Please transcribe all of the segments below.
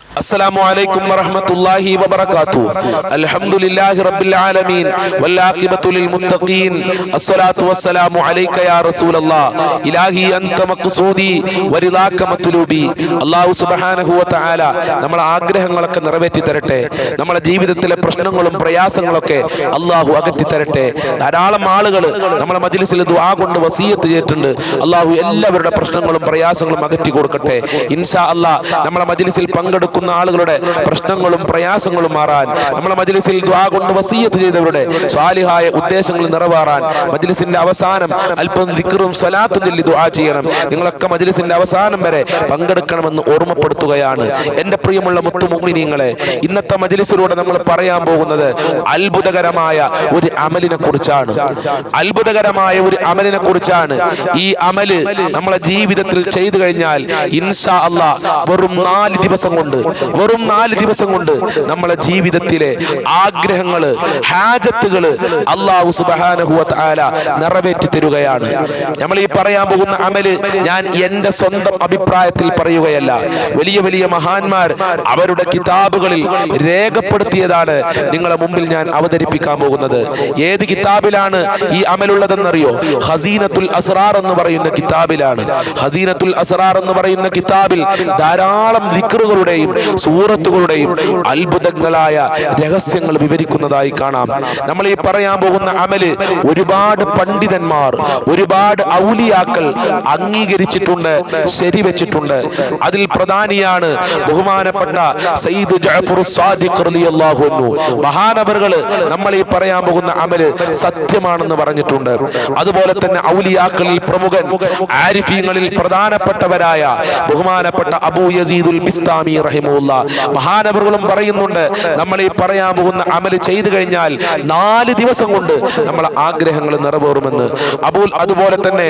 السلام عليكم ورحمة الله وبركاته الحمد لله رب العالمين والعاقبة للمتقين الصلاة والسلام عليك يا رسول الله إلهي أنت مقصودي ورضاك مطلوبي അള്ളാഹു സുബഹാനഹു വതആല നമ്മളെ ആഗ്രഹങ്ങളൊക്കെ നിറവേറ്റി തരട്ടെ നമ്മളെ ജീവിതത്തിലെ പ്രശ്നങ്ങളും പ്രയാസങ്ങളൊക്കെ അള്ളാഹു അകറ്റി തരട്ടെ ധാരാളം ആളുകൾ നമ്മളെ മജ്ലിസിൽ ദുആ കൊണ്ട് വസീയത്ത് ചെയ്തിട്ടുണ്ട് അള്ളാഹു എല്ലാവരുടെ പ്രശ്നങ്ങളും പ്രയാസങ്ങളും അകറ്റി കൊടുക്കട്ടെ ഇൻഷാ അല്ലാ നമ്മളെ മജ്ലിസിൽ പങ്കെടുക്കുന്ന ആളുകളുടെ പ്രശ്നങ്ങളും പ്രയാസങ്ങളും മാറാൻ നമ്മളെ മജ്ലിസിൽ ദ്വാ കൊണ്ട് വസീയത്ത് ചെയ്തവരുടെ സ്വാലിഹായ ഉദ്ദേശങ്ങൾ നിറവേറാൻ മജ്ലിസിന്റെ അവസാനം അല്പം ദിക്റും സ്വലാത്തും ചൊല്ലി ദ്വാ ചെയ്യണം. നിങ്ങളൊക്കെ മജ്ലിസിന്റെ അവസാനം വരെ പങ്കെടുക്കണമെന്ന് ഓർമ്മപ്പെടുത്തുകയാണ്. എന്റെ പ്രിയമുള്ള മുത്തുമുമിനിങ്ങളെ ഇന്നത്തെ മജ്ലിസിലൂടെ നമ്മൾ പറയാൻ പോകുന്നത് അത്ഭുതകരമായ ഒരു അമലിനെ കുറിച്ചാണ്. അത്ഭുതകരമായ ഒരു അമലിനെ കുറിച്ചാണ്. ഈ അമൽ നമ്മളെ ജീവിതത്തിൽ ചെയ്തു കഴിഞ്ഞാൽ ഇൻഷാ അല്ലാ വെറും നാല് ദിവസം കൊണ്ട് വെറും നാല് ദിവസം കൊണ്ട് നമ്മളെ ജീവിതത്തിലെ ആഗ്രഹങ്ങൾ ഹാജത്തുകൾ അള്ളാഹു സുബാനഹു ആല നിറവേറ്റി തരുകയാണ്. നമ്മൾ ഈ പറയാൻ പോകുന്ന അമൽ ഞാൻ എന്റെ സ്വന്തം അഭിപ്രായത്തിൽ പറയുകയല്ല. വലിയ വലിയ മഹാന്മാർ അവരുടെ കിതാബുകളിൽ രേഖപ്പെടുത്തിയതാണ് നിങ്ങളെ മുമ്പിൽ ഞാൻ അവതരിപ്പിക്കാൻ പോകുന്നത്. ഏത് കിതാബിലാണ് ഈ അമലുള്ളതെന്നറിയോ? ഹസീനത്തുൽ അസ്റാർ എന്ന് പറയുന്ന കിതാബിലാണ്. ഹസീനത്തുൽ അസ്റാർ എന്ന് പറയുന്ന കിതാബിൽ ധാരാളം ദിക്റുകളുടെയും സൂറത്തുകളുടെയും അത്ഭുതങ്ങളായ രഹസ്യങ്ങൾ വിവരിക്കുന്നതായി കാണാം. നമ്മൾ ഈ പറയാൻ പോകുന്ന അമൽ ഒരുപാട് പണ്ഡിതന്മാർ ഒരുപാട് ഔലിയാക്കൾ അംഗീകരിച്ചിട്ടുണ്ട് ശരി വെച്ചിട്ടുണ്ട് അതിൽ പ്രധാനിയാണ് ബഹുമാനപ്പെട്ട സയ്യിദ് ജഅഫർ സാദിഖ് റളിയല്ലാഹു അൻഹു. മഹാനവറുകൾ നമ്മൾ ഈ പറയാൻ പോകുന്ന അമൽ സത്യമാണെന്ന് പറഞ്ഞിട്ടുണ്ട്. അതുപോലെ തന്നെ ഔലിയാക്കളിൽ പ്രമുഖൻ ആരിഫീങ്ങളിൽ പ്രധാനപ്പെട്ടവരായ ബഹുമാനപ്പെട്ട അബൂ യസീദുൽ ബിസ്താമി റഹിമുല്ല മഹാനവറുകളും പറയുന്നുണ്ട് നമ്മൾ ഈ പറയാൻ പോകുന്ന അമൽ ചെയ്തു കഴിഞ്ഞാൽ നാല് ദിവസം കൊണ്ട് നമ്മൾ ആഗ്രഹങ്ങൾ നിറവേറുമെന്ന്. അബൂൽ അതുപോലെ തന്നെ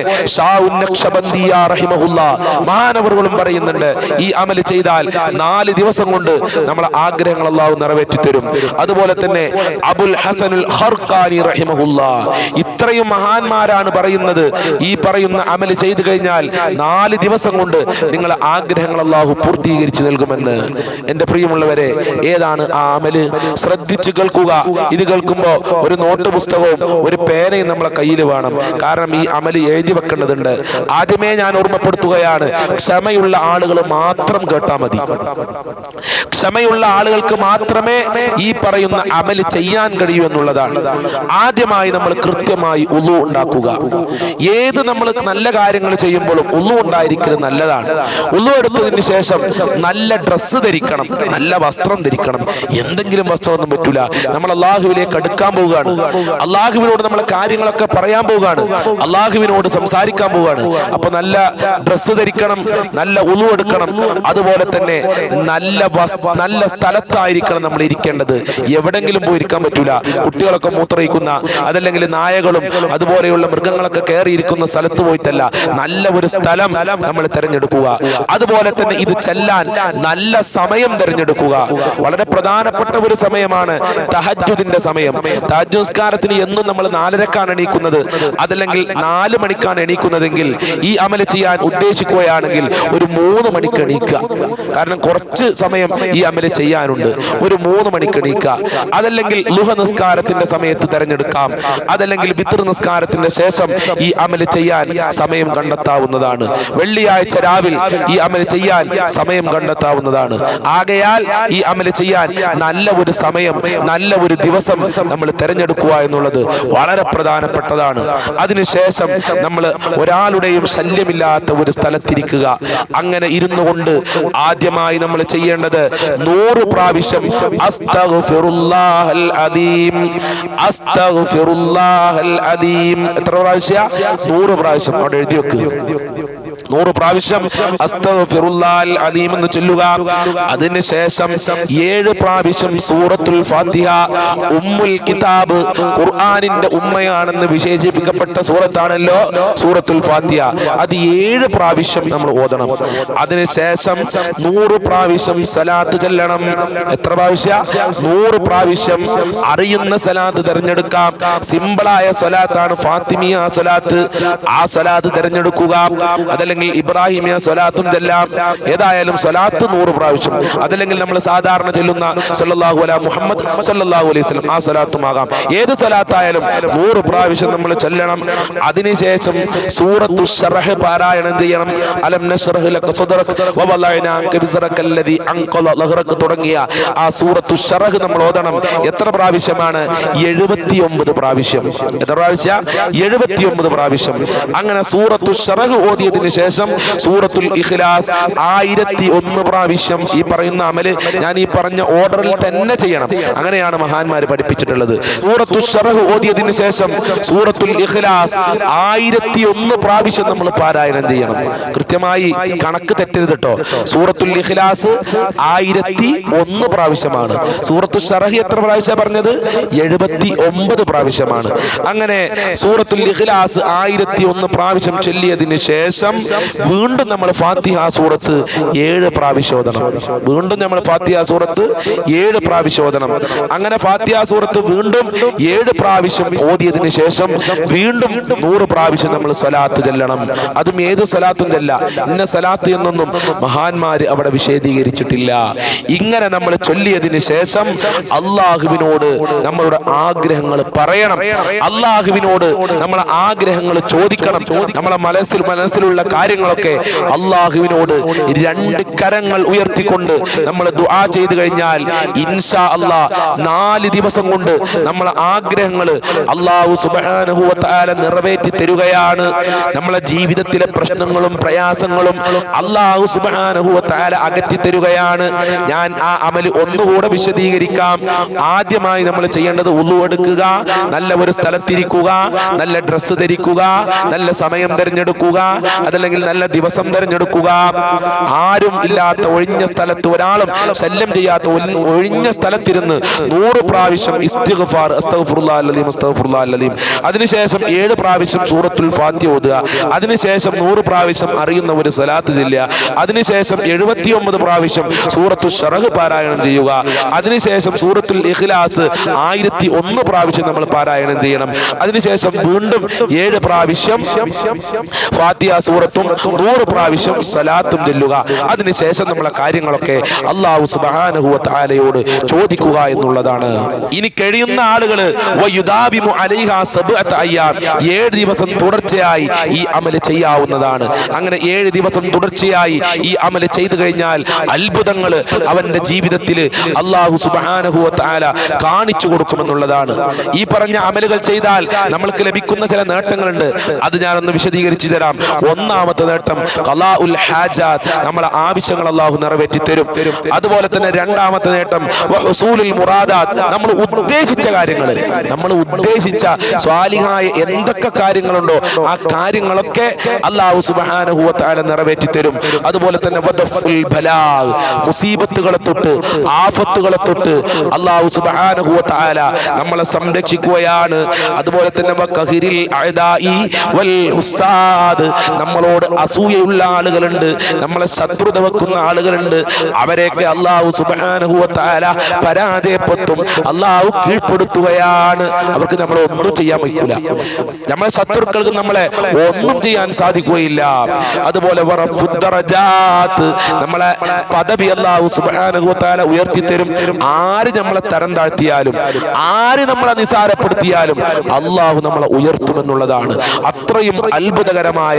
മഹാനവറുകളും പറയുന്നുണ്ട് ഈ അമൽ ചെയ്താൽ നാല് ദിവസം കൊണ്ട് നമ്മൾ ആഗ്രഹങ്ങൾ അള്ളാഹു നിറവേറ്റി തരും അതുപോലെ തന്നെ അബുൽ ഹസനുൽ ഇത്രയും മഹാന്മാരാണ് പറയുന്നത് ഈ പറയുന്ന അമൽ ചെയ്തു കഴിഞ്ഞാൽ നാല് ദിവസം കൊണ്ട് നിങ്ങളെ ആഗ്രഹങ്ങൾ അള്ളാഹു പൂർത്തീകരിച്ചു നൽകുമെന്ന്. എന്റെ പ്രിയമുള്ളവരെ ഏതാണ് ആ അമൽ? ശ്രദ്ധിച്ചു കേൾക്കുക. ഇത് കേൾക്കുമ്പോ ഒരു നോട്ട് പുസ്തകവും ഒരു പേനയും നമ്മളെ കയ്യിൽ വേണം. കാരണം ഈ അമൽ എഴുതി വെക്കേണ്ടതുണ്ട്. ആദ്യമേ ഞാൻ ഓർമ്മപ്പെടുത്തുകയാണ് ക്ഷമയുള്ള ആളുകൾ മാത്രം കേട്ടാൽ മതി. ക്ഷമയുള്ള ആളുകൾക്ക് മാത്രമേ ഈ പറയുന്ന അമൽ ചെയ്യാൻ കഴിയൂ എന്നുള്ളതാണ്. ആദ്യമായി നമ്മൾ കൃത്യമായി ഉളു ഉണ്ടാക്കുക. ഏത് നമ്മൾ നല്ല കാര്യങ്ങൾ ചെയ്യുമ്പോഴും ഉളു ഉണ്ടായിരിക്കുന്നത് നല്ലതാണ്. ഉളു എടുത്തതിന് ശേഷം നല്ല ഡ്രസ്സ് ധരിക്കണം നല്ല വസ്ത്രം ധരിക്കണം. എന്തെങ്കിലും വസ്ത്രമൊന്നും പറ്റൂല. നമ്മൾ അള്ളാഹുവിലേക്ക് അടുക്കാൻ പോവുകയാണ്. അള്ളാഹുവിനോട് നമ്മളെ കാര്യങ്ങളൊക്കെ പറയാൻ പോവുകയാണ്. അള്ളാഹുവിനോട് സംസാരിക്കാൻ പോവുകയാണ്. അപ്പൊ നല്ല ഡ്രസ്സ് ധരിക്കണം നല്ല ഉളു എടുക്കണം. അതുപോലെ തന്നെ നല്ല നല്ല സ്ഥലത്തായിരിക്കണം നമ്മൾ ഇരിക്കേണ്ടത്. എവിടെങ്കിലും പോയി ഇരിക്കാൻ പറ്റൂല. കുട്ടികളൊക്കെ മൂത്രയിക്കുന്ന അതല്ലെങ്കിൽ നായകളും അതുപോലെയുള്ള മൃഗങ്ങളൊക്കെ കയറിയിരിക്കുന്ന സ്ഥലത്ത് പോയിട്ടല്ല. നല്ല ഒരു സ്ഥലം നമ്മൾ തിരഞ്ഞെടുക്കുക. അതുപോലെ തന്നെ ഇത് ചെല്ലാൻ നല്ല സമയം തിരഞ്ഞെടുക്കുക. വളരെ പ്രധാനപ്പെട്ട ഒരു സമയമാണ് തഹജുദിന്റെ സമയം. തഹജുസ്കാരത്തിന് എന്നും നമ്മൾ നാലരക്കാണ് എണീക്കുന്നത്. അതല്ലെങ്കിൽ നാല് മണിക്കാണ് എണീക്കുന്നതെങ്കിൽ ഈ അമല ചെയ്യാൻ ഉദ്ദേശിക്കുകയാണെങ്കിൽ ഒരു മൂന്ന് മണിക്ക് എണീക്കുക. കാരണം കുറച്ച് സമയം ഈ അമല ചെയ്യാനുണ്ട്. ഒരു മൂന്ന് മണിക്ക് എണീക്കുക. അതല്ലെങ്കിൽ ലുഹ നിസ്കാരത്തിന്റെ സമയത്ത് തിരഞ്ഞെടുക്കാം. അതല്ലെങ്കിൽ പിതൃ നിസ്കാരത്തിന്റെ ശേഷം ഈ അമല ചെയ്യാൻ സമയം കണ്ടെത്താവുന്നതാണ്. വെള്ളിയാഴ്ച രാവിൽ ഈ അമല ചെയ്യാൻ സമയം കണ്ടെത്താവുന്നതാണ്. ആകയാൽ ഈ അമല ചെയ്യാൻ നല്ല ഒരു സമയം നല്ല ഒരു ദിവസം നമ്മൾ തിരഞ്ഞെടുക്കുക എന്നുള്ളത് വളരെ പ്രധാനപ്പെട്ടതാണ്. അതിനുശേഷം നമ്മൾ ഒരാളുടെയും ശല്യമില്ലാത്ത ഒരു സ്ഥലത്തിരിക്കുക. അങ്ങനെ ഇരുന്നു കൊണ്ട് ആദ്യമായി നമ്മൾ ചെയ്യേണ്ടത് നൂറ് പ്രാവശ്യം എത്ര പ്രാവശ്യ? നൂറ് പ്രാവശ്യം അവിടെ എഴുതി വെക്ക്. നൂറ് പ്രാവശ്യം അലീം എന്ന് ചൊല്ലുക. അതിനുശേഷം ഏഴ് പ്രാവശ്യം സൂറത്തുൽ ഫാത്തിഹ ഉമ്മുൽ കിതാബ് ഖുർആാനിന്റെ ഉമ്മയാണെന്ന് വിശേഷിപ്പിക്കപ്പെട്ട സൂറത്താണല്ലോ സൂറത്തുൽ ഫാത്തിഹ. അത് ഏഴ് പ്രാവശ്യം നമ്മൾ ഓതണം. അതിനുശേഷം നൂറ് പ്രാവശ്യം സലാത്ത് ചെല്ലണം. എത്ര പ്രാവശ്യ? നൂറ് പ്രാവശ്യം അറിയുന്ന സലാത്ത് തിരഞ്ഞെടുക്കാം. സിമ്പിളായ സലാത്താണ് ഫാത്തിമിയ സലാത്ത്. ആ സലാത്ത് തിരഞ്ഞെടുക്കുക. അതല്ലെങ്കിൽ അതല്ലെങ്കിൽ ഇബ്രാഹിമിയ സ്വലാത്തും ഇതെല്ലാം ഏതായാലും സ്വലാത്ത് നൂറ് പ്രാവശ്യം. അതല്ലെങ്കിൽ നമ്മൾ സാധാരണ ചെല്ലുന്ന സല്ലാഹു അല മുഹമ്മദ് സല്ലാഹു അലൈഹി സ്വലം ആ സ്വലാത്തുമാകാം ഏത് സ്വലാത്തായാലും നൂറ് പ്രാവശ്യം നമ്മൾ ചൊല്ലണം. അതിനുശേഷം സൂറത്തു ഷറഹ് പാരായണം ചെയ്യണം. അലം നഷ്റഹ് ലക സദറക അൻക ബിസറക അല്ലദി അൻഖല ലഹറക തുടങ്ങിയ ആ സൂറത്തു ഷറഹ് നമ്മൾ ഓതണം. എത്ര പ്രാവശ്യമാണ്? എഴുപത്തിയൊമ്പത് പ്രാവശ്യം. എത്ര പ്രാവശ്യം? എഴുപത്തിയൊമ്പത് പ്രാവശ്യം. അങ്ങനെ സൂറത്തു ഷറഹ് ഓതിയതിനു ശേഷം സൂറത്തുൽ ഇഖ്ലാസ് ആയിരത്തി ഒന്ന് പ്രാവശ്യം ഈ പറയുന്ന അമൽ ഞാൻ ഈ പറഞ്ഞ ഓർഡറിൽ തന്നെ ചെയ്യണം. അങ്ങനെയാണ് മഹാന്മാര് പഠിപ്പിച്ചിട്ടുള്ളത്. സൂറത്തു ഷറഹ് ഓതിയതിന് ശേഷം സൂറത്തുൽ ഇഖ്ലാസ് ആയിരത്തി ഒന്ന് പ്രാവശ്യം നമ്മൾ പാരായണം ചെയ്യണം. കൃത്യമായി കണക്ക് തെറ്റരുത് കേട്ടോ സൂറത്തുൽ ഇഖ്ലാസ് ആയിരത്തി ഒന്ന് പ്രാവശ്യമാണ്. സൂറത്തു ഷറഹി എത്ര പ്രാവശ്യം പറഞ്ഞത്? എഴുപത്തി ഒമ്പത് പ്രാവശ്യമാണ്. അങ്ങനെ സൂറത്തുൽ ഇഖ്ലാസ് ആയിരത്തി ഒന്ന് പ്രാവശ്യം ചൊല്ലിയതിന് ശേഷം വീണ്ടും നമ്മൾ ഫാത്തിഹ സൂറത്ത് ഏഴ് പ്രാവശ്യോദനം വീണ്ടും നമ്മൾ ഫാത്തിഹ സൂറത്ത് ഏഴ് പ്രാവശ്യോദനം അങ്ങനെ ഫാത്തിഹ സൂറത്ത് വീണ്ടും ഏഴ് പ്രാവശ്യം ഓതിയതിന് ശേഷം വീണ്ടും നൂറ് പ്രാവശ്യം നമ്മൾ സലാത്ത് ചെല്ലണം. അതും ഏത് സലാത്തും ചെല്ല. ഇന്ന സലാത്ത് എന്നൊന്നും മഹാന്മാര് അവിടെ വിശദീകരിച്ചിട്ടില്ല. ഇങ്ങനെ നമ്മൾ ചൊല്ലിയതിന് ശേഷം അള്ളാഹുവിനോട് നമ്മളുടെ ആഗ്രഹങ്ങൾ പറയണം. അള്ളാഹുവിനോട് നമ്മളെ ആഗ്രഹങ്ങൾ ചോദിക്കണം. നമ്മളെ മനസ്സിൽ മനസ്സിലുള്ള കാര്യങ്ങളൊക്കെ അള്ളാഹുവിനോട് രണ്ട് കരങ്ങൾ ഉയർത്തിക്കൊണ്ട് നമ്മൾ ദുആ ചെയ്തു കഴിഞ്ഞാൽ ഇൻഷാ അള്ളാ നാല് ദിവസം കൊണ്ട് നമ്മളെ ആഗ്രഹങ്ങൾ അള്ളാഹു തആല നിറവേറ്റി തരുകയാണ്. നമ്മളെ ജീവിതത്തിലെ പ്രശ്നങ്ങളും പ്രയാസങ്ങളും അള്ളാഹു തആല അകറ്റി തരുകയാണ്. ഞാൻ ആ അമൽ ഒന്നുകൂടെ വിശദീകരിക്കാം. ആദ്യമായി നമ്മൾ ചെയ്യേണ്ടത് ഉള്ളുവെടുക്കുക നല്ല ഒരു സ്ഥലത്തിരിക്കുക നല്ല ഡ്രസ്സ് ധരിക്കുക നല്ല സമയം തിരഞ്ഞെടുക്കുക അതല്ലെങ്കിൽ നല്ല ദിവസം തിരഞ്ഞെടുക്കുക. ആരും ഇല്ലാത്ത ഒഴിഞ്ഞ സ്ഥലത്ത് ഒരാളും ശല്യം ചെയ്യാത്ത ഒഴി- ഒഴിഞ്ഞ സ്ഥലത്തിരുന്ന് നൂറ് പ്രാവശ്യം ഇസ്തിഗ്ഫാർ അസ്തഗ്ഫിറുല്ലാ അല്ലദീം അതിനുശേഷം ഏഴ് പ്രാവശ്യം സൂറത്തുൽ ഫാത്തി ഓതുക. അതിനുശേഷം നൂറ് പ്രാവശ്യം അറിയുന്ന ഒരു സലാത്ത് ചെല്ലുക. അതിനുശേഷം എഴുപത്തിയൊമ്പത് പ്രാവശ്യം സൂറത്തു ഷറഹ് പാരായണം ചെയ്യുക. അതിനുശേഷം സൂറത്തുൽ ഇഖ്ലാസ് ആയിരത്തി ഒന്ന് പ്രാവശ്യം നമ്മൾ പാരായണം ചെയ്യണം. അതിനുശേഷം വീണ്ടും ഏഴ് പ്രാവശ്യം ഫാത്തിഹ സൂറത്തും നൂറ് പ്രാവശ്യം സലാത്തും ചെല്ലുക. അതിനുശേഷം നമ്മളെ കാര്യങ്ങളൊക്കെ അള്ളാഹു തആലയോട് ചോദിക്കുക എന്നുള്ളതാണ്. ഇനി കഴിയുന്ന ആളുകൾ ഏഴ് ദിവസം തുടർച്ചയായി ഈ അമൽ ചെയ്യാവുന്നതാണ്. അങ്ങനെ ഏഴ് ദിവസം തുടർച്ചയായി ഈ അമൽ ചെയ്തു കഴിഞ്ഞാൽ അത്ഭുതങ്ങൾ അവന്റെ ജീവിതത്തിൽ അള്ളാഹു സുബ്ഹാനഹു വ തആല കാണിച്ചു കൊടുക്കുമെന്നുള്ളതാണ്. ഈ പറഞ്ഞ അമലുകൾ ചെയ്താൽ നമ്മൾക്ക് ലഭിക്കുന്ന ചില നേട്ടങ്ങളുണ്ട്. അത് ഞാനൊന്ന് വിശദീകരിച്ചു തരാം. ഒന്നാമത്തെ നേട്ടം കലാ ഉൽ ഹാജാത്ത്. നമ്മളെ ആവശ്യങ്ങൾ അള്ളാഹു നിറവേറ്റി തരും അതുപോലെ തന്നെ രണ്ടാമത്തെ നേട്ടം മുറാദാത്ത്. നമ്മൾ ഉദ്ദേശിച്ച കാര്യങ്ങൾ നമ്മൾ ഉദ്ദേശിച്ച സ്വാലിഹായ എന്തൊക്കെ കാര്യങ്ങളുണ്ടോ ആ കാര്യങ്ങളൊക്കെ അള്ളാഹു വ നിറവേറ്റി തരും അതുപോലെ തന്നെ മുസീബത്തുകളെ തൊട്ട് ആഫത്തുകളെ തൊട്ട് അള്ളാഹു വ നമ്മളെ സംരക്ഷിക്കുകയാണ്. അതുപോലെ തന്നെ നമ്മളോട് നമ്മളോട് അസൂയയുള്ള ആളുകളുണ്ട് നമ്മളെ ശത്രുത വെക്കുന്ന ആളുകളുണ്ട്. അവരെയൊക്കെ അള്ളാഹു തആല പരാജയപ്പെടുത്തും അള്ളാഹു കീഴ്പ്പെടുത്തുകയാണ്. അവർക്ക് നമ്മളെ ഒന്നും ചെയ്യാൻ പറ്റില്ല നമ്മളെ ശത്രുക്കൾക്ക് നമ്മളെ ഒന്നും ചെയ്യാൻ സാധിക്കുകയില്ല. അതുപോലെ നമ്മളെ പദവി അള്ളാഹു തആല ഉയർത്തി തരും ആര് നമ്മളെ തരം താഴ്ത്തിയാലും ആര് നമ്മളെ നിസാരപ്പെടുത്തിയാലും അള്ളാഹു നമ്മളെ ഉയർത്തുമെന്നുള്ളതാണ്. അത്രയും അത്ഭുതകരമായ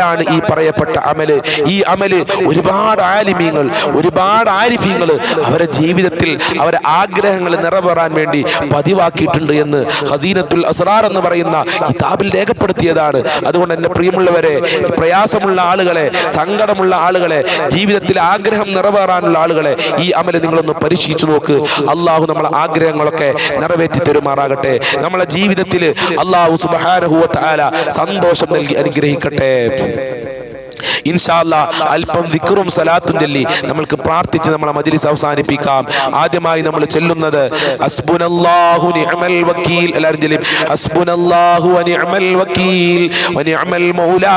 അമലാണ് ഈ പറയപ്പെട്ട അമൽ. ഈ അമൽ ഒരുപാട് ആലിമീങ്ങൾ ഒരുപാട് ആരിഫീങ്ങൾ അവരെ ജീവിതത്തിൽ അവരെ ആഗ്രഹങ്ങൾ നിറവേറാൻ വേണ്ടി പതിവാക്കിയിട്ടുണ്ട് എന്ന് ഹസീനത്തുൽ അസ്റാർ എന്ന് പറയുന്ന കിതാബിൽ രേഖപ്പെടുത്തിയതാണ്. അതുകൊണ്ട് എന്റെ പ്രിയമുള്ളവരെ പ്രയാസമുള്ള ആളുകളെ സങ്കടമുള്ള ആളുകളെ ജീവിതത്തിൽ ആഗ്രഹം നിറവേറാനുള്ള ആളുകളെ ഈ അമൽ നിങ്ങളൊന്ന് പരീക്ഷിച്ചു നോക്ക്. അള്ളാഹു നമ്മളെ ആഗ്രഹങ്ങളൊക്കെ നിറവേറ്റി തരുമാറാകട്ടെ. നമ്മളെ ജീവിതത്തിൽ അള്ളാഹു സുബാനഹുവ സന്തോഷം നൽകി അനുഗ്രഹിക്കട്ടെ. 对以 ഇൻഷാല്ല അല്പം വിക്റും സലാത്തും ചൊല്ലി നമ്മൾക്ക് പ്രാർത്ഥിച്ച് നമ്മളെ മജ്ലിസ് അവസാനിപ്പിക്കാം. ആദ്യമായി നമ്മൾ ചെല്ലുന്നത് ഹസ്ബുനല്ലാഹു നിഅമൽ ഹസ്ബുനല്ലാഹു വനിഅമൽ വക്കീൽ. വനിഅമൽ മൗലാ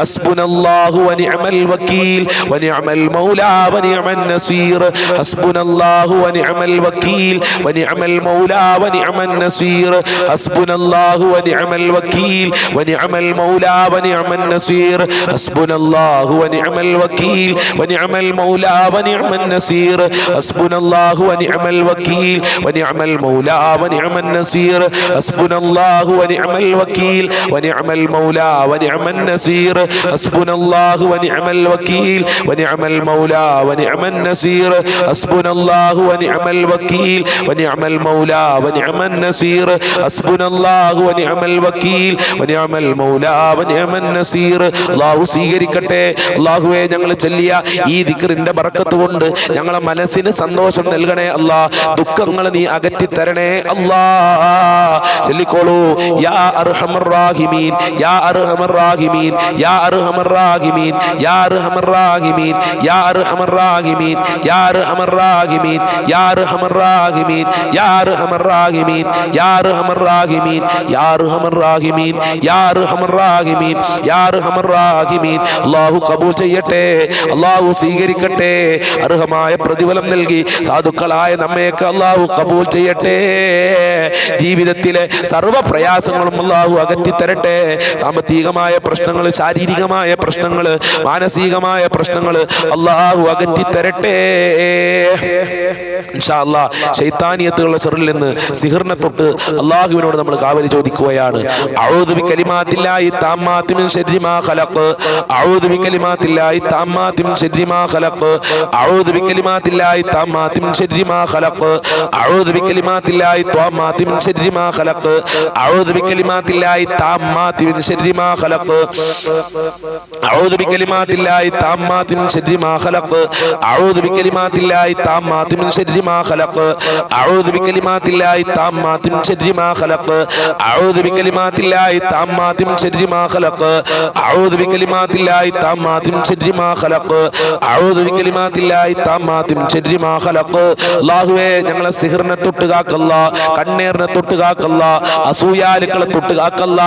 ഹസ്ബുനല്ലാഹു വനിഅമൽ വനിഅമൽ മൗലാ ഹസ്ബുനല്ലാഹു വനിഅമൽ മൗലാ ഹസ്ബുനല്ലാഹു വനിഅമൽ മൗലാ നസീർ. الخير حسبنا الله ونعم الوكيل ونعم المولى ونعم النصير. حسبنا الله ونعم الوكيل ونعم المولى ونعم النصير. حسبنا الله ونعم الوكيل ونعم المولى ونعم النصير. حسبنا الله ونعم الوكيل ونعم المولى ونعم النصير. حسبنا الله ونعم الوكيل ونعم المولى ونعم النصير. حسبنا الله ونعم الوكيل ونعم المولى ونعم النصير. അല്ലാഹു സ്വീകരിക്കട്ടെ അള്ളാഹുവെ ഞങ്ങൾ ചൊല്ലിയ ഈ ദിക്റിന്റെ ബറക്കത്ത് കൊണ്ട് ഞങ്ങളെ മനസ്സിന് സന്തോഷം നൽകണേ അല്ലാ ദുഃഖങ്ങൾ നീ അകറ്റി തരണേ അല്ലാ ചൊല്ലിക്കോളൂ യാ അർഹമർ റാഹിമീൻ യാ അർഹമർ റാഹിമീൻ യാ അർഹമർ റാഹിമീൻ യാ അർഹമർ റാഹിമീൻ യാ അർഹമർ റാഹിമീൻ യാ അർഹമർ റാഹിമീൻ യാ അർഹമർ റാഹിമീൻ യാ അർഹമർ റാഹിമീൻ യാ അർഹമർ റാഹിമീൻ യാ അർഹമർ റാഹിമീൻ യാ അർഹമർ റാഹിമീൻ യാ അർഹമർ അല്ലാഹു കബൂൽ ചെയ്യട്ടെ. അള്ളാഹു സ്വീകരിക്കട്ടെ. അർഹമായ പ്രതിഫലം നൽകി. സാധുക്കളായ നമ്മയൊക്കെ അള്ളാഹു കബൂൽ ചെയ്യട്ടെ. ജീവിതത്തിലെ സർവ പ്രയാസങ്ങളും അള്ളാഹു അകറ്റി തരട്ടെ. സാമ്പത്തികമായ പ്രശ്നങ്ങൾ ശാരീരികമായ പ്രശ്നങ്ങൾ മാനസികമായ പ്രശ്നങ്ങൾ അള്ളാഹു അകറ്റി തരട്ടെ. ശൈത്താനിയത്തുകളുടെ ചെറിൽ നിന്ന് സിഹിറിനെ തൊട്ട് അള്ളാഹുവിനോട് നമ്മൾ കാവലി ചോദിക്കുകയാണ്. ഔദുബി കലിമാത്തില്ലായി താമ്മാത്തി ശരീരമാ ഖലഖ്. അഊദു ബികലിമാത്തില്ലാഹി തമ്മാത്തിൻ ശർരി മാ ഖലഖ്. അഊദു ബികലിമാത്തില്ലാഹി തമ്മാത്തിൻ ശർരി മാ ഖലഖ്. അഊദു ബികലിമാത്തില്ലാഹി തമ്മാത്തിൻ ശർരി മാ ഖലഖ്. അഊദു ബികലിമാത്തില്ലാഹി തമ്മാത്തിൻ ശർരി മാ ഖലഖ്. അഊദു ബികലിമാത്തില്ലാഹി തമ്മാത്തിൻ ശർരി മാ ഖലഖ്. അഊദു ബികലിമാത്തില്ലാഹി തമ്മാത്തിൻ ശർരി മാ ഖലഖ്. അഊദു ബികലിമാത്തില്ലാഹി തമ്മാത്തിൻ ശർരി മാ ഖലഖ്. അഊദു ബികലിമാത്തില്ലാഹി തമ്മാത്തിൻ ശർരി മാ ഖലഖ്. അഊദു أعوذ بكلمات الله التامات من شر ما خلق أعوذ بكلمات الله التامات من شر ما خلق അള്ളാഹുവേ ഞങ്ങളെ സിഹിറിനെ തൊട്ട് കാക്കല്ല കണ്ണേറിനെ തൊട്ട് കാക്കല്ല അസൂയാലുക്കളെ തൊട്ട് കാക്കല്ല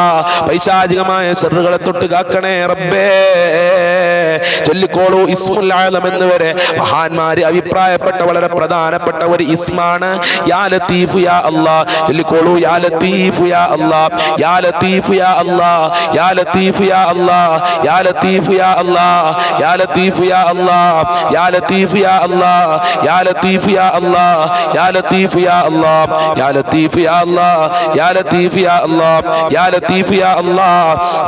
പൈശാചികമായ ചെറുകളെ തൊട്ട് കാക്കണേ റബ്ബേ ചൊല്ലിക്കോളൂ ഇസ്മുൽ ആലം എന്നിവരെ മഹാന്മാര് അഭിപ്രായപ്പെട്ട വളരെ പ്രധാനപ്പെട്ട ഒരു ഇസ്മാണ് യാ ലത്തീഫു യാ അല്ലാ ചൊല്ലിക്കോളൂ യാ ലത്തീഫു യാ അല്ലാ യാ ലത്തീഫു യാ അല്ലാ യാ ലത്തീഫു യാ അല്ലാ യാ ലത്തീഫ് യാ അല്ലാ യാ ലത്തീഫ് യാ അല്ലാ യാ ലത്തീഫ് യാ അല്ലാ യാ ലത്തീഫ് യാ അല്ലാ യാ ലത്തീഫ് യാ അല്ലാ യാ ലത്തീഫ് യാ അല്ലാ യാ ലത്തീഫ് യാ അല്ലാ യാ ലത്തീഫ് യാ അല്ലാ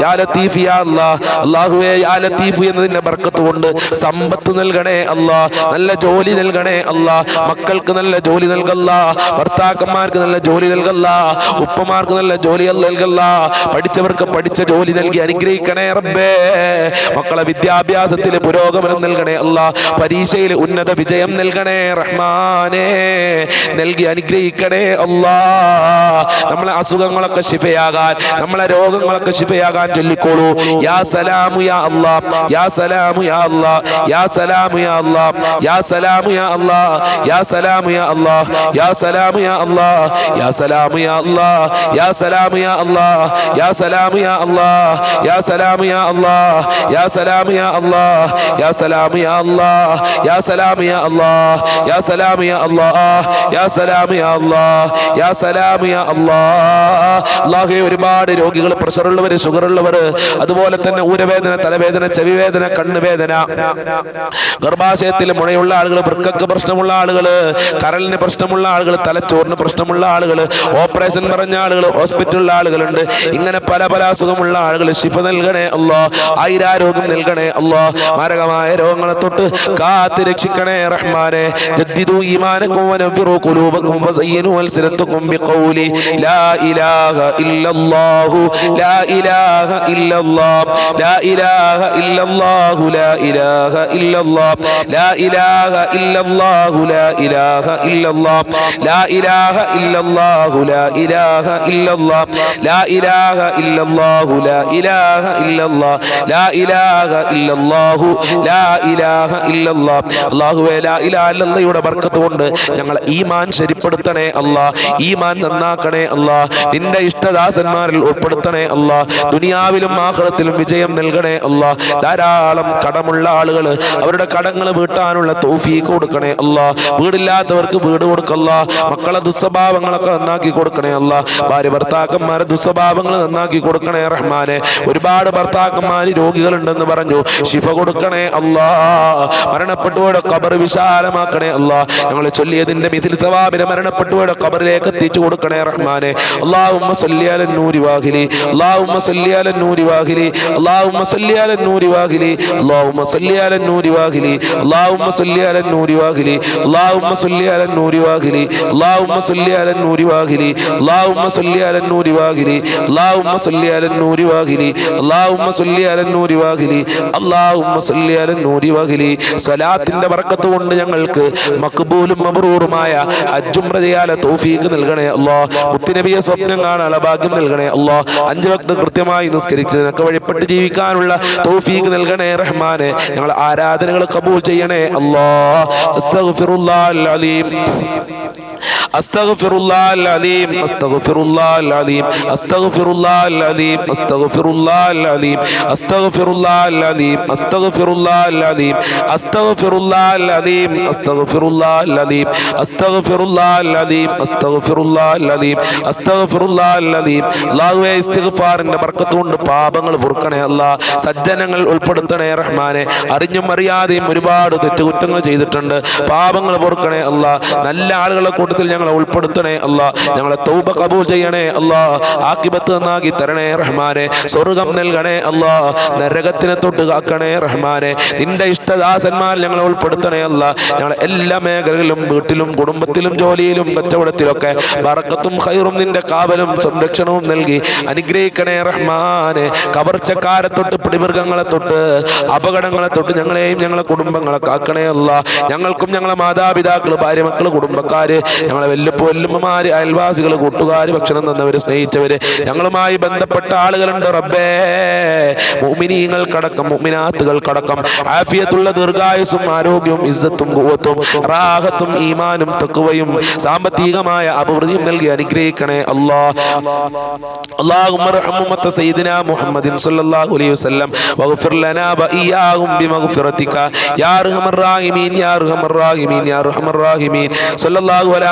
യാ ലത്തീഫ് യാ അല്ലാ അല്ലാഹുവേ യാ ലത്തീഫ് എന്നതിന്റെ ബർക്കത്ത് കൊണ്ട് സമ്പത്ത് നൽകണേ അല്ലാ നല്ല ജോലി നൽകണേ അല്ലാ മക്കൾക്ക് നല്ല ജോലി നൽകല്ല ഭർത്താക്കന്മാർക്ക് നല്ല ജോലി നൽകല്ല ഉപ്പമാർക്ക് നല്ല ജോലി നൽകല്ല പഠിച്ചവർക്ക് പഠിച്ച ജോലി നൽകി അനുഗ്രഹിക്കണേ റബ്ബേ മക്കളെ വിദ്യാഭ്യാസത്തിൽ പുരോഗമനം നൽകണേ അല്ല പരീക്ഷയിൽ ഉന്നത വിജയം നൽകണേ റഹ്മാനേ നൽകി അനുഗ്രഹിക്കണേ അല്ലാ നമ്മളെ അസുഖങ്ങളൊക്കെ ശിഫയാകാൻ നമ്മളെ രോഗങ്ങളൊക്കെ ശിഫയാകാൻ ചൊല്ലിക്കോളൂ യാ സലാമു യാ അല്ലാ യാ സലാമു യാ അല്ലാ യാ സലാമു യാ അല്ലാ യാ സലാമു യാ അല്ലാ യാ സലാമു യാ അല്ലാ യാ സലാമു യാ അല്ലാ യാ സലാമു യാ അല്ലാ യാ സലാമു യാ അല്ലാ യാ സലാമു യാ അല്ലാ യാ സലാമു യാ الله يا سلام يا الله يا سلام يا الله يا سلام يا الله يا سلام يا الله يا سلام يا الله യാ سلام യാ الله അല്ലാഹുവേ ഒരുപാട് രോഗികൾ പ്രഷർ ഉള്ളവർ ഷുഗർ ഉള്ളവർ അതുപോലെ തന്നെ ഊരവേദന തലവേദന ചെവിവേദന കണ്ണുവേദന. ഗർഭാശയത്തിൽ മുഴയുള്ള ആളുകൾ വൃക്കക്ക് പ്രശ്നമുള്ള ആളുകൾ കരളിന് പ്രശ്നമുള്ള ആളുകൾ തലച്ചോറിന് പ്രശ്നമുള്ള ആളുകൾ ഓപ്പറേഷൻ പറഞ്ഞ ആളുകൾ ഹോസ്പിറ്റലിലുള്ള ആളുകളുണ്ട്. ഇങ്ങനെ പല പല അസുഖമുള്ള ആളുകൾ ശിഫ നൽകണേ അല്ലോ ആയിരാരോഗ്യം നൽകണേ അള്ളാ മാരകമായ രോഗങ്ങളെ തൊട്ട് കാത്ത് രക്ഷിക്കണേ റഹ്മാനെ ജദ്ദിദു ഈമാനക്കും വനഫിറു ഖുലൂബക്കും വസയ്യിനു അൽസിനത്തുക്കും ബിഖൗലി ലാ ഇലാഹ ഇല്ലല്ലാഹു ലാ ഇലാഹ ഇല്ലല്ലാഹ് ലാ ഇലാഹ ഇല്ലല്ലാഹു ലാ ഇലാഹ ഇല്ലല്ലാഹ് ലാ ഇലാഹ ഇല്ലല്ലാഹു ലാ ഇലാഹ ഇല്ലല്ലാഹ് ലാ ഇലാഹ ഇല്ലല്ലാഹു ലാ ഇലാഹ ഇല്ലല്ലാഹ് ലാ ഇലാഹ ഇല്ലല്ലാഹു ലാ ഇലാഹ ഇല്ലല്ലാഹ് ഇല്ലല്ലാ ലാ ഇലാഹ ഇല്ലല്ലാഹു ലാ ഇലാഹ ഇല്ലല്ലാഹ് അല്ലാഹുവേ ലാ ഇലാഹ ഇല്ലല്ലയുടെ ബർക്കത്ത് കൊണ്ട് ഞങ്ങളെ ഈമാൻ ശരിപ്പെടുത്തണേ അല്ലാ ഈമാൻ നന്നാക്കണേ അല്ലാ നിന്റെ ഇഷ്ടദാസന്മാരിൽ ഉൾപ്പെടുത്തണേ അല്ലാ ദുനിയാവിലും ആഖിറത്തിലും വിജയം നൽകണേ അല്ലാ. ധാരാളം കടമുള്ള ആളുകൾ അവരുടെ കടങ്ങൾ വീട്ടാനുള്ള തൗഫീഖ് കൊടുക്കണേ അല്ലാ. വീടില്ലാത്തവർക്ക് വീട് കൊടുക്കല്ല. മക്കളെ ദുസ്വഭാവങ്ങളൊക്കെ നന്നാക്കി കൊടുക്കണേ അല്ല. ഭാര്യ ഭർത്താക്കന്മാരെ ദുസ്വഭാവങ്ങൾ നന്നാക്കി കൊടുക്കണേ റഹ്മാനെ. ഒരുപാട് ഭർത്താക്കന്മാര് രോഗികളുണ്ടെന്ന് പറഞ്ഞു. ശിഫ കൊടുക്കണേ അല്ലാ. മരണപ്പെട്ടുപോയുടെ കബർ വിശാലമാക്കണേ അല്ലാ. ഞങ്ങൾ ചൊല്ലിയതിന്റെ മിഥിൽ തവാബിനെ മരണപ്പെട്ടുപോയുടെ കബറിലേക്ക് എത്തിച്ചു കൊടുക്കണേ റഹ്മാനെ. അള്ളാഹുമ്മ സല്ലിയാല നൂരി വാഹിലി. അള്ളാഹുമ്മ സല്ലിയാല നൂരി വാഹിലി. അള്ളാഹുമ്മ സല്ലിയാല നൂരി വാഹിലി. അള്ളാഹുമ്മ സല്ലിയാല നൂരി വാഹിലി. അള്ളാഹുമ്മ സല്ലിയാല നൂരി വാഹിലി. അള്ളാഹുമ്മ സല്ലിയാല നൂരി വാഹിലി. അള്ളാഹുമ്മ സല്ലിയാല നൂരി വാഹിലി. അള്ളാഹുമ്മ സല്ലിയാല നൂരി വാഹിലി. അള്ളാഹുമ്മ സല്ലിയാല നൂരി വാഹിലി. അള്ളാഹുമ്മ സ്വലാത്തിന്റെ ബർക്കത്ത് കൊണ്ട് ഞങ്ങൾക്ക് മക്ബൂലും മബറൂറുമായ ഹജ്ജും ചെയ്യാല തൗഫീഖ് നൽകണേ അല്ലോ. മുത്തുനബിയെ സ്വപ്നം കാണാനുള്ള ഭാഗ്യം നൽകണേ അല്ലോ. അഞ്ച് വക്ത് കൃത്യമായി നിസ്കരിക്കുന്നതിനൊക്കെ വഴിപ്പെട്ട് ജീവിക്കാനുള്ള തൗഫീഖ് നൽകണേ റഹ്മാനെ. ഞങ്ങൾ ആരാധനകൾ കബൂൽ ചെയ്യണേ അല്ലോ. അസ്തഗ്ഫിറുല്ലാഹൽ അലീം أستغفر الله العظيم أستغفر الله العظيم أستغفر الله العظيم أستغفر الله العظيم أستغفر الله العظيم أستغفر الله العظيم أستغفر الله العظيم أستغفر الله العظيم أستغفر الله العظيم أستغفر الله العظيم أستغفر الله العظيم അള്ളാഹുവെ ഇസ്തിഗ്ഫാറിന്റെ ബർക്കത്ത് കൊണ്ട് പാപങ്ങൾ പൊറുക്കണേ അല്ല സജ്ജനങ്ങൾ ഉൾപ്പെടുത്തണേ റഹ്മാനെ അറിഞ്ഞും അറിയാതെയും ഒരുപാട് തെറ്റുകുറ്റങ്ങൾ ചെയ്തിട്ടുണ്ട് പാപങ്ങൾ പൊറുക്കണേ അല്ല നല്ല ആളുകളെ കൂട്ടത്തിൽ ഞങ്ങളെ ഉൾപ്പെടുത്തണേ അല്ല. ഞങ്ങളെ തൗബ കബൂൽ ചെയ്യണേ അല്ല. ആക്കിബത്ത് നന്നാക്കി തരണേ റഹ്മാനെ. സ്വർഗം നൽകണേ അല്ല. നരകത്തിനെ തൊട്ട് കാക്കണേ റഹ്മാനെ. നിന്റെ ഇഷ്ടദാസന്മാർ ഞങ്ങളെ ഉൾപ്പെടുത്തണേ അല്ല. ഞങ്ങളെ എല്ലാ മേഖലകളിലും വീട്ടിലും കുടുംബത്തിലും ജോലിയിലും കച്ചവടത്തിലൊക്കെ വറക്കത്തും ഹൈറും നിന്റെ കാവലും സംരക്ഷണവും നൽകി അനുഗ്രഹിക്കണേ റഹ്മാനെ. കവർച്ചക്കാരെ തൊട്ട് പിടിമൃഗങ്ങളെ തൊട്ട് അപകടങ്ങളെ തൊട്ട് ഞങ്ങളെയും ഞങ്ങളെ കുടുംബങ്ങളെ കാക്കണേ അല്ല. ഞങ്ങൾക്കും ഞങ്ങളെ മാതാപിതാക്കൾ ഭാര്യ മക്കൾ കുടുംബക്കാര് ഞങ്ങളെ വല്ലുപ്പ വല്ലുമ്മമാര് അയൽവാസികൾ കൂട്ടുകാർ ഭക്ഷണം തന്നവര് സ്നേഹിച്ചവര് ഞങ്ങളുമായി ബന്ധപ്പെട്ട ആളുകളുണ്ട് റബ്ബേ. മുമിനീങ്ങൾക്കടക്കം മുമിനാത്തുകൾക്കടക്കം ആഫിയത്തുള്ള ദീർഘായുസും ആരോഗ്യവും ഇസ്സത്തും കൂവത്തും റാഹത്തും ഈമാനും തക്കുവയും സാമ്പത്തികമായ അഭിവൃദ്ധിയും നൽകി അനുഗ്രഹിക്കണേ അള്ളാ അള്ളാഹുമ്മ സയ്യിദിന മുഹമ്മദിൻ സല്ലല്ലാഹു അലൈഹി വസല്ലം. വഗ്ഫിർ ലനാ ബിമഗ്ഫിറതിക യാ അർഹമർ റാഹിമീൻ യാ അർഹമർ റാഹിമീൻ യാ അർഹമർ റാഹിമീൻ. സല്ലല്ലാഹു അലൈഹി